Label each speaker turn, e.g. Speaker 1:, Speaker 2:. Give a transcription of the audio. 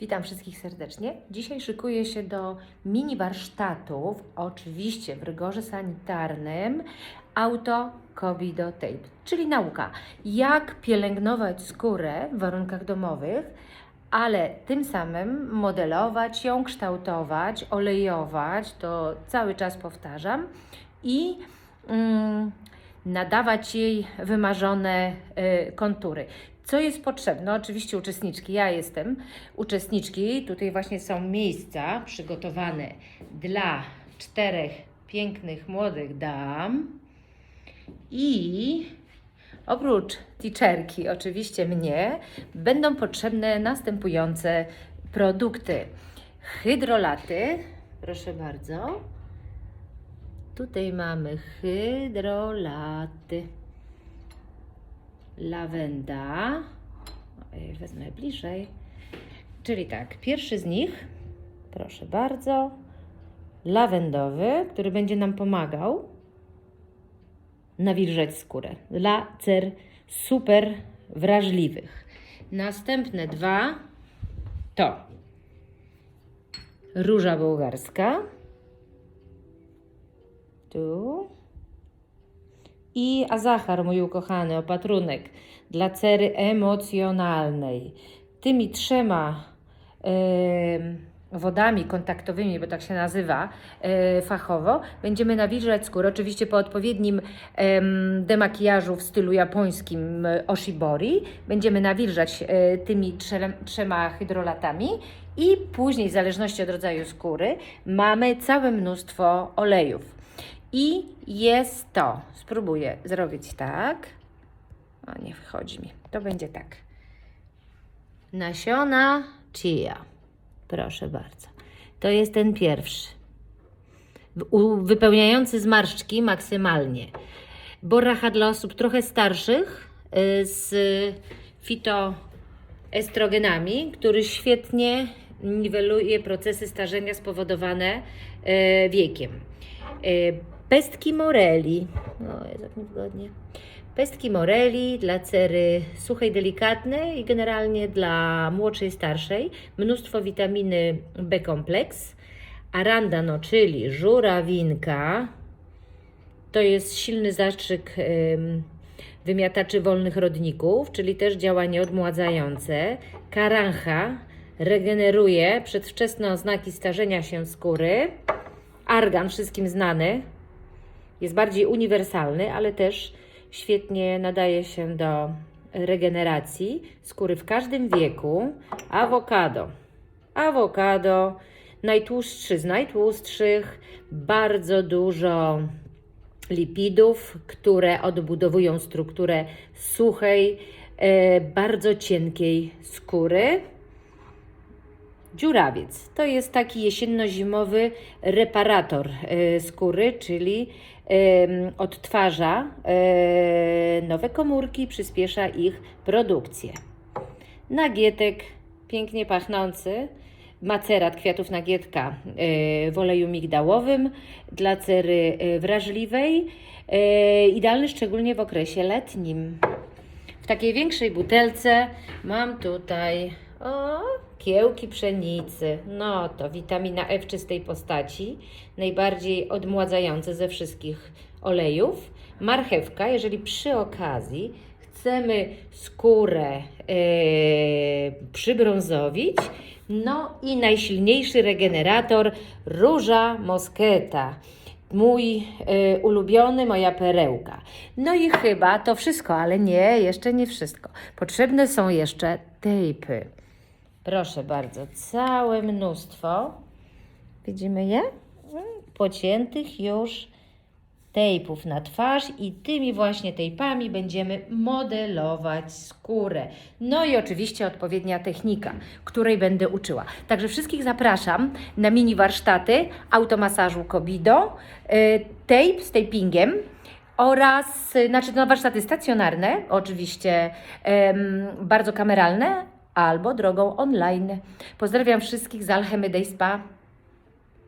Speaker 1: Witam wszystkich serdecznie. Dzisiaj szykuję się do mini warsztatów, oczywiście w rygorze sanitarnym, auto Tape, czyli nauka, jak pielęgnować skórę w warunkach domowych, ale tym samym modelować ją, kształtować, olejować, to cały czas powtarzam i mm, nadawać jej wymarzone y, kontury. Co jest potrzebne? Oczywiście uczestniczki, ja jestem uczestniczki. Tutaj właśnie są miejsca przygotowane dla czterech pięknych młodych dam. I oprócz teacherki, oczywiście mnie, będą potrzebne następujące produkty. Hydrolaty, proszę bardzo. Tutaj mamy hydrolaty. Lawenda. Ojej, Wezmę bliżej. Czyli tak, pierwszy z nich, proszę bardzo, lawendowy, który będzie nam pomagał nawilżać skórę dla cer super wrażliwych. Następne dwa to róża bułgarska. Tu. I azachar, mój ukochany, opatrunek dla cery emocjonalnej. Tymi trzema em, wodami kontaktowymi, bo tak się nazywa e, fachowo, będziemy nawilżać skórę, oczywiście po odpowiednim em, demakijażu w stylu japońskim e, oshibori. Będziemy nawilżać e, tymi trzema, trzema hydrolatami i później, w zależności od rodzaju skóry, mamy całe mnóstwo olejów. I jest to, spróbuję zrobić tak. O, nie wychodzi mi. To będzie tak. Nasiona chia. Proszę bardzo. To jest ten pierwszy. Wypełniający zmarszczki maksymalnie. Boracha dla osób trochę starszych y, z fitoestrogenami, który świetnie niweluje procesy starzenia spowodowane y, wiekiem. Pestki moreli. O, jest tak niewygodnie. Pestki moreli dla cery suchej, delikatnej i generalnie dla młodszej, starszej. Mnóstwo witaminy B-kompleks. Arandano, czyli żurawinka. To jest silny zastrzyk ym, wymiataczy wolnych rodników, czyli też działanie odmładzające. Karancha regeneruje przedwczesne oznaki starzenia się skóry. Argan, wszystkim znany, jest bardziej uniwersalny, ale też świetnie nadaje się do regeneracji skóry w każdym wieku. Awokado. Awokado, najtłustszy z najtłustszych, bardzo dużo lipidów, które odbudowują strukturę suchej, e, bardzo cienkiej skóry. Dziurawiec to jest taki jesienno-zimowy reparator e, skóry, czyli odtwarza e, nowe komórki, przyspiesza ich produkcję. Nagietek, pięknie pachnący, macerat kwiatów nagietka e, w oleju migdałowym dla cery e, wrażliwej, idealny szczególnie w okresie letnim. Takiej większej butelce mam tutaj o, kiełki pszenicy. No to witamina E w czystej postaci, najbardziej odmładzające ze wszystkich olejów. Marchewka, jeżeli przy okazji chcemy skórę e, przybrązowić. No i najsilniejszy regenerator róża mosketa. Mój y, ulubiony, moja perełka. No i chyba to wszystko, ale nie, jeszcze nie wszystko. Potrzebne są jeszcze tejpy. Proszę bardzo, całe mnóstwo. Widzimy je? Pociętych już tejpów na twarz i tymi właśnie tejpami będziemy modelować skórę. No i oczywiście odpowiednia technika, której będę uczyła. Także wszystkich zapraszam na mini warsztaty automasażu Kobido, y, tape z tapingiem oraz, y, znaczy na warsztaty stacjonarne, oczywiście bardzo kameralne, albo drogą online. Pozdrawiam wszystkich z Alchemy Day Spa.